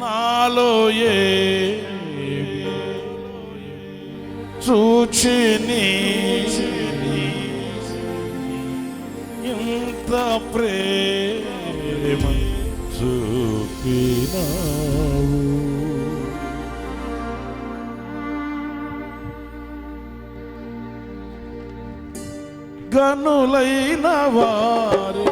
నాలో ఏ చూచి ఇంత ప్రేమ చూపినావు. గనులైన వారి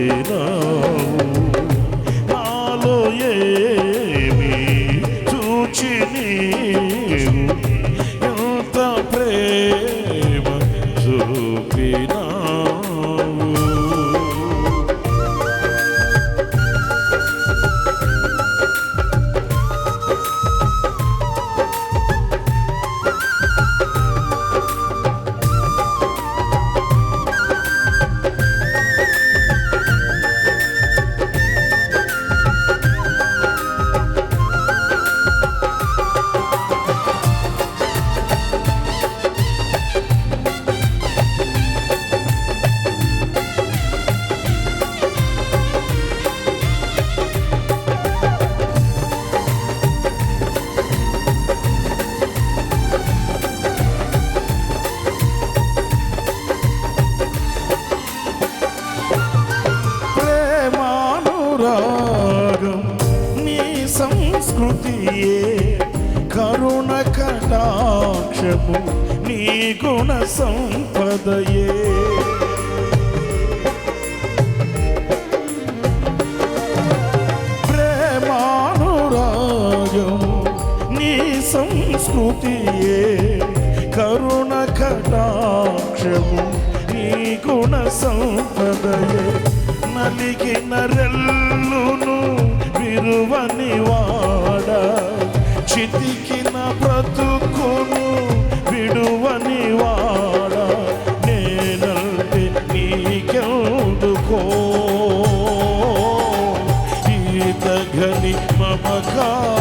చూపినావు నాలో ఏమి చూచి రాగం నీ సంస్కృతియే. కరుణ కటాక్షము నీ గుణ సంపదయే. ప్రేమానురాగం నీ సంస్కృతియే. కరుణ కటాక్షము నీ గుణ సంపదయే. నలిగిన రెల్లును విరువని వాడ. చితికిన బ్రతుకును విడువని వాడ. నేనంటే నీకెందుకో? ఈతగని మమకా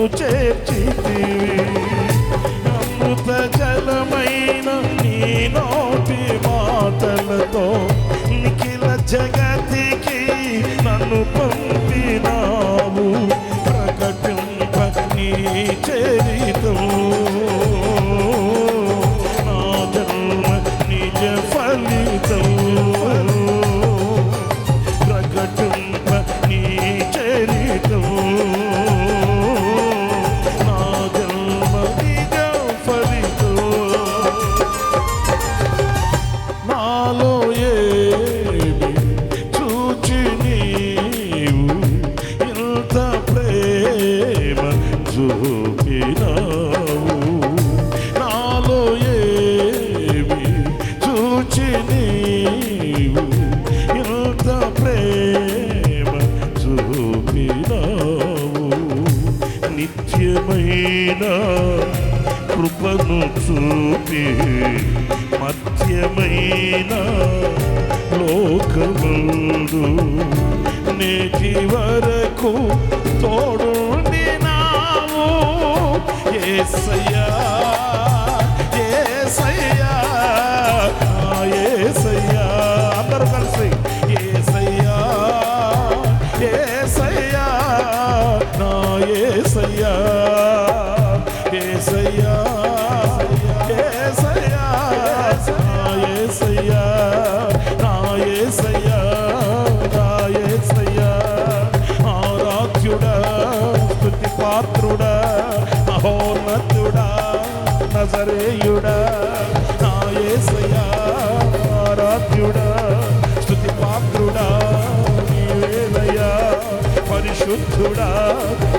నన్ను చేర్చితివి. అమృత జలమైన నీ నోటి మాటలతో నిఖిల జగతికి నన్ను పంపినా తోడుండి నావు ఏసయ్యా. ఆరాధ్యుడా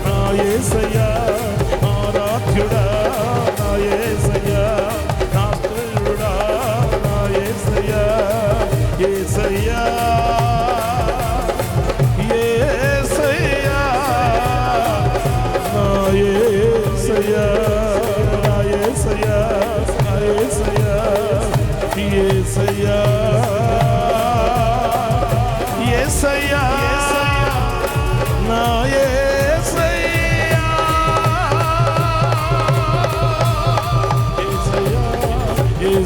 నా ఏసయ్యా ఆరాధ్యుడా నా ఏసయ్యా నా స్తుతుడా నా ఏసయ్యా ఏసయ్యా. ఏసయ్యా నా ఏసయ్యా నా ఏసయ్యా నా ఏసయ్యా ఏసయ్యా.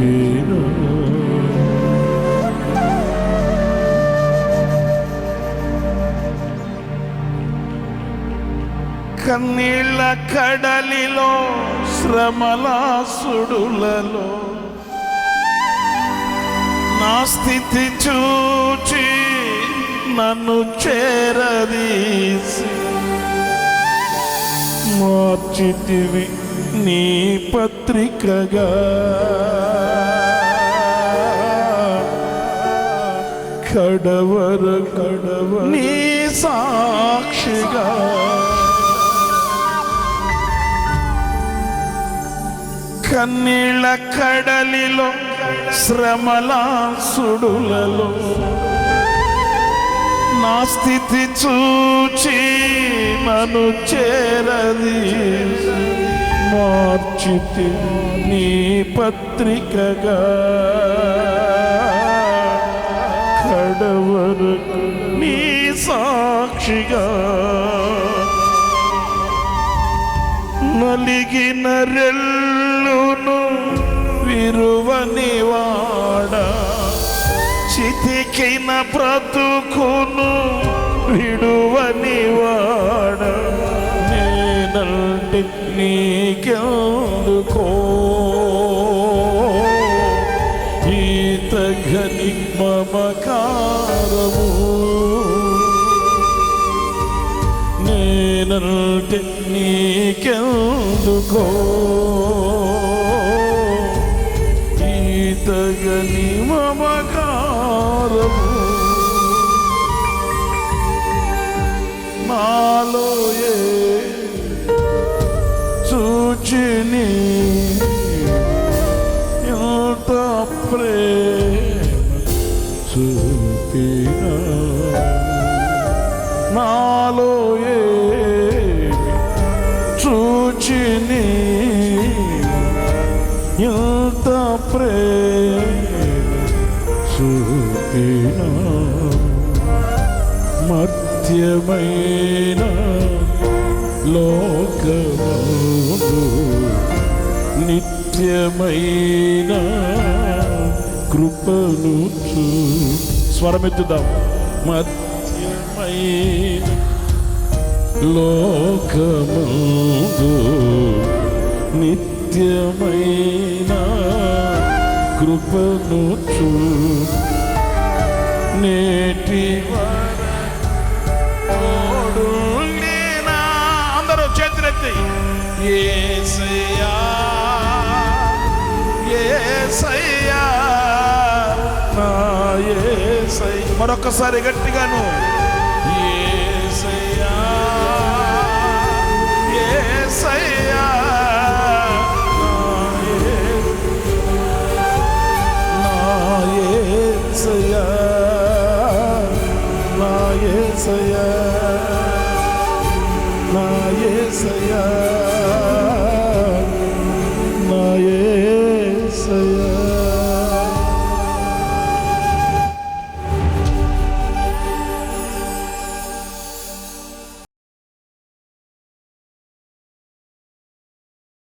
చూపిను కన్నీళ్ళ కడలిలో శ్రమలాసుడులలో నా స్థితి చూచి నన్ను చేరదీసి. మార్చితివి నీ పత్రికగా. కడవర కడవ నీ సాక్షిగా. కన్నీళ్ళ కడలిలో శ్రమలాసుడులలో నా స్థితి చూచి నన్ను చేరది. మార్చితి నీ పత్రికగా. కడవరకు నీ సాక్షిగా. నలిగిన రెల్లును విరువని వాడ. చితికిన బ్రతుకును విడువని వాడ. నేనంటే నీకెందుకో? ఈ తగని మమకారము. నేనంటే నీకెందుకో? సూచిని ఎంత ప్రేమ చూపిన నాలో ఏ సూచిని ఎంత ప్రేమ చూపిన మధ్యమైన లోకమును నిత్యమైన కృపను స్వరమెత్తుదాం. మధ్యమైన లోకముందు నిత్యమైన కృపను నేటి అందరూ చేతులెత్తి. ఏసయ్యా ఏసయ్యా మరొకసారి గట్టిగాను. నా ఏసయ్యా.